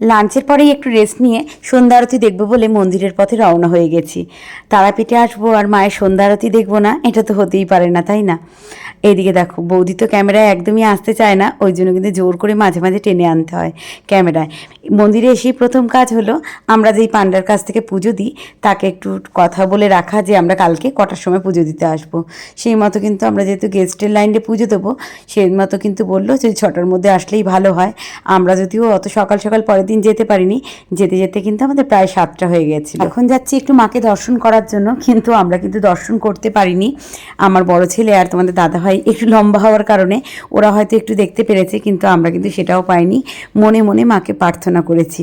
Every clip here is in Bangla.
লাঞ্চের পরেই একটু রেস্ট নিয়ে সন্ধ্যা আরতি দেখব বলে মন্দিরের পথে রওনা হয়ে গেছি। তারাপীঠে আসব আর মায়ের সন্ধ্যা আরতি দেখব না, এটা তো হতেই পারে না, তাই না? এদিকে দেখো, বৌদি তো ক্যামেরায় একদমই আসতে চায় না, ওই জন্য কিন্তু জোর করে মাঝে মাঝে টেনে আনতে হয় ক্যামেরায়। মন্দিরে এসেই প্রথম কাজ হলো, আমরা যেই পান্ডার কাছ থেকে পুজো দিই, তাকে একটু কথা বলে রাখা যে আমরা কালকে কটার সময় পুজো দিতে আসব। সেই মতো কিন্তু আমরা যেহেতু গেস্টের লাইনে পুজো দেবো, সেই মতো কিন্তু বলল যে ছটার মধ্যে আসলেই ভালো হয়। আমরা যদিও অত সকাল সকাল পরের দিন যেতে পারিনি, যেতে যেতে কিন্তু আমাদের প্রায় সাতটা হয়ে গেছিল এখন যাচ্ছি একটু মাকে দর্শন করার জন্য, কিন্তু আমরা কিন্তু দর্শন করতে পারিনি। আমার বড় ছেলে আর তোমাদের দাদা ভাই একটু লম্বা হওয়ার কারণে ওরা হয়তো একটু দেখতে পেরেছে, কিন্তু আমরা কিন্তু সেটাও পাইনি। মনে মনে মাকে প্রার্থনা করেছি।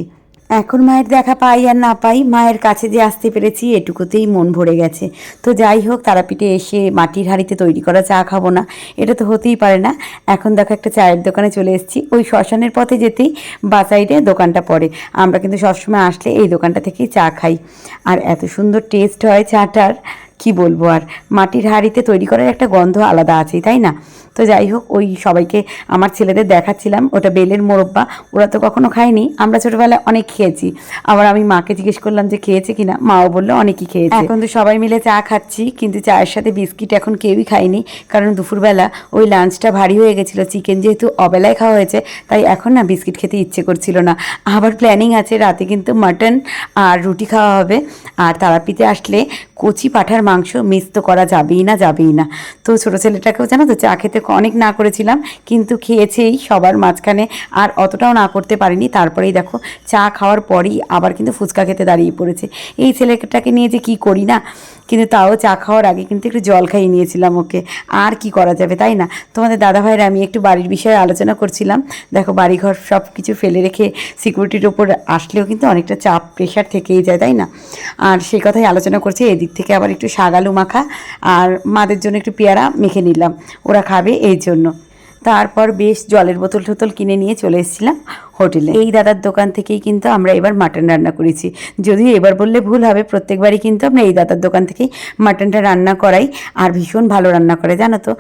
এখন মায়ের দেখা পাই আর না পাই, মায়ের কাছে যে আসতে পেরেছি, এটুকুতেই মন ভরে গেছে। তো যাই হোক, তারাপীঠে এসে মাটির হাড়িতে তৈরি করা চা খাব না, এটা তো হতেই পারে না। এখন দেখো একটা চায়ের দোকানে চলে এসেছি। ওই শ্মশানের পথে যেতেই বা সাইডে দোকানটা পড়ে। আমরা কিন্তু সবসময় আসলে এই দোকানটা থেকেই চা খাই। আর এত সুন্দর টেস্ট হয় চাটার। কি বলব আর? মাটির হাঁড়িতে তৈরি করার একটা গন্ধ আলাদা আছেই, তাই না? তো যাই হোক, ওই সবাইকে আমার ছেলেদের দেখাচ্ছিলাম, ওটা বেলের মোরব্বা, ওরা তো কখনো খায়নি, আমরা ছোটোবেলায় অনেক খেয়েছি। আবার আমি মাকে জিজ্ঞেস করলাম যে খেয়েছে কিনা? মাও বলল অনেকই খেয়েছে। এখন তো সবাই মিলে চা খাচ্ছি, কিন্তু চায়ের সাথে বিস্কিট এখন কেউই খায়নি, কারণ দুপুরবেলা ওই লাঞ্চটা ভারী হয়ে গেছিল চিকেন যেহেতু অবেলায় খাওয়া হয়েছে, তাই এখন না বিস্কিট খেতে ইচ্ছে করছিল না। আবার প্ল্যানিং আছে, রাতে কিন্তু মাটন আর রুটি খাওয়া হবে, আর তারাপীঠে আসলে কচি পাঠার মাংস মিস তো করা যাবেই না যাবেই না। তো ছোটো ছেলেটাকেও জানো তো চা খেতে অনেক না করেছিলাম, কিন্তু খেয়েছেই সবার মাঝখানে, আর অতটাও না করতে পারিনি। তারপরেই দেখো, চা খাওয়ার পরেই আবার কিন্তু ফুচকা খেতে দাঁড়িয়ে পড়েছে। এই ছেলেটাকে নিয়ে যে কী করি না, কিন্তু তাও চা খাওয়ার আগে কিন্তু একটু জল খাইয়ে নিয়েছিলাম ওকে। আর কি করা যাবে, তাই না? তোমাদের দাদা ভাইয়ের আমি একটু বাড়ির বিষয়ে আলোচনা করছিলাম। দেখো, বাড়িঘর সব কিছু ফেলে রেখে সিকিউরিটির ওপর আসলেও কিন্তু অনেকটা চাপ প্রেশার থেকেই যায়, তাই না? আর সেই কথাই আলোচনা করছি, এদিক থেকে আবার একটু শাগালু মাখা আর মাদের জন্য একটু পেয়ারা মেখে নিলাম। ওরা খাবে এই জন্য। তারপর বেশ জলের বোতল টোতল কিনে নিয়ে চলে এসেছিলাম। হোটেলে। এই দাদার দোকান থেকেই কিন্তু আমরা এবার মাটন রান্না করেছি। যদিও এবার বললে ভুল হবে, প্রত্যেকবারই কিন্তু আমরা এই দাদার দোকান থেকেই মাটনটা রান্না করাই আর ভীষণ ভালো রান্না করে, জানো তো।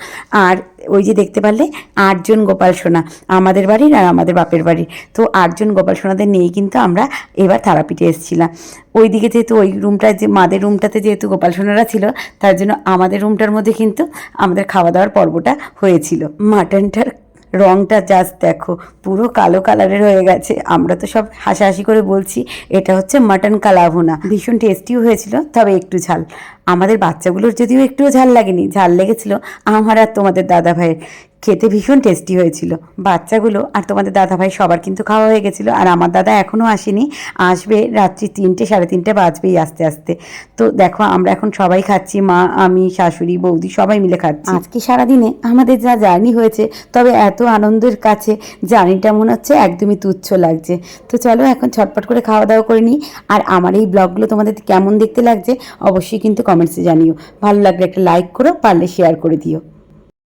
আর ওই যে দেখতে পারলে আটজন গোপাল সোনা, আমাদের বাড়ির আর আমাদের বাপের বাড়ির। তো আটজন গোপাল সোনাদের নিয়েই কিন্তু আমরা এবার তারাপীঠে এসেছিলাম। ওই দিকে যেহেতু ওই রুমটা যে, মাদের রুমটাতে যেহেতু গোপাল সোনারা ছিল, তার জন্য আমাদের রুমটার মধ্যে কিন্তু আমাদের খাওয়া দাওয়ার পর্বটা হয়েছিল। মাটনটার রংটা জাস্ট দেখো, পুরো কালো কালারের হয়ে গেছে। আমরা তো সব হাসাহাসি করে বলছি, এটা হচ্ছে মাটন কালাভোনা। ভীষণ টেস্টিও হয়েছিল, তবে একটু ঝাল। আমাদের বাচ্চাগুলোর যদিও একটুও ঝাল লাগেনি, ঝাল লেগেছিল আমার আর তোমাদের দাদা ভাইয়ের খেতে ভীষণ টেস্টি হয়েছিল। বাচ্চাগুলো আর তোমাদের দাদা ভাই সবার কিন্তু খাওয়া হয়ে গেছিল। আর আমার দাদা এখনও আসেনি। আসবে রাত্রি তিনটে, সাড়ে তিনটে বাজবেই আস্তে আস্তে। তো দেখো, আমরা এখন সবাই খাচ্ছি। মা, আমি, শাশুড়ি, বৌদি সবাই মিলে খাচ্ছি। আজকে সারাদিনে আমাদের যা জার্নি হয়েছে, তবে এত আনন্দের কাছে জার্নিটা মনে হচ্ছে একদমই তুচ্ছ লাগছে। তো চলো এখন ছটপট করে খাওয়া দাওয়া করে নিই। আর আমার এই ব্লগগুলো তোমাদের কেমন দেখতে লাগছে, অবশ্যই কিন্তু কমেন্টসে জানিও। ভালো লাগলে একটা লাইক করো, পারলে শেয়ার করে দিও।